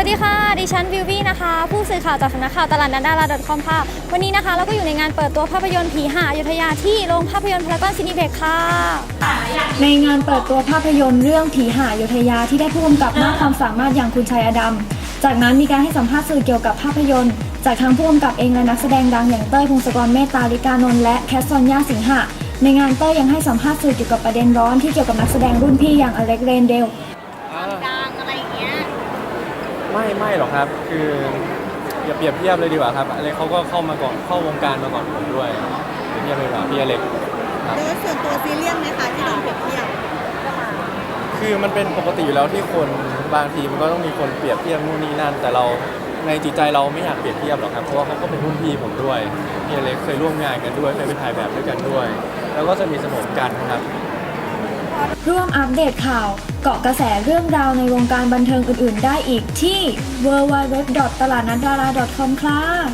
วัสดีค่ะ ดิฉันวิววี่นะคะ ผู้สื่อข่าวจากสำนักข่าวตลาดนัดดารา .com ค่ะ วันนี้นะคะเราก็อยู่ในงานเปิดตัวภาพยนตร์ผีหาอยุธยาที่โรงภาพยนตร์พารากอนซินิเพ็กค่ะ ในงานเปิดตัวภาพยนตร์เรื่องผีหาอยุธยาที่ได้ผู้กำกับมากความสามารถอย่างคุณชัยอดัม จากนั้นมีการให้สัมภาษณ์สื่อเกี่ยวกับภาพยนตร์ จากทางผู้กำกับเองและนักแสดงดังอย่างเต้ยพงศกรเมตตาลิกานนท์และแคสซอนยาสิงหะ ในงานเต้ยยังให้สัมภาษณ์สื่อเกี่ยวกับประเด็นร้อนที่เกี่ยวกับนักแสดงรุ่นพี่อย่างอเล็กเรนเดล ดังอะไรอย่างเงี้ย ไม่ไม่หรอกครับ คืออย่าเปรียบเทียบเลยดีกว่าครับอเล็กเขาก็เข้ามาก่อนเข้าวงการมาก่อนผมด้วยเปรียบเทียบเลยดีกว่าพี่อเล็กครับ โดยส่วนตัวซีเรียสไหมคะที่โดนเปรียบเทียบคือมันเป็นปกติอยู่แล้วที่คนบางทีมันก็ต้องมีคนเปรียบเทียบนู่นนี่นั่น แต่เราในจิตใจเราไม่อยากเปรียบเทียบหรอกครับเพราะว่าเขาก็เป็นรุ่นพี่ผมด้วยพี่อเล็กเคยร่วมงานกันด้วยเคยไปถ่ายแบบด้วยกันด้วย แล้วก็จะมีสนมกันครับ ร่วมอัปเดตข่าว เกาะกระแสเรื่องราวในวงการบันเทิงอื่นๆ ได้อีกที่ w w w ตลาดนัดดารา .com ครับ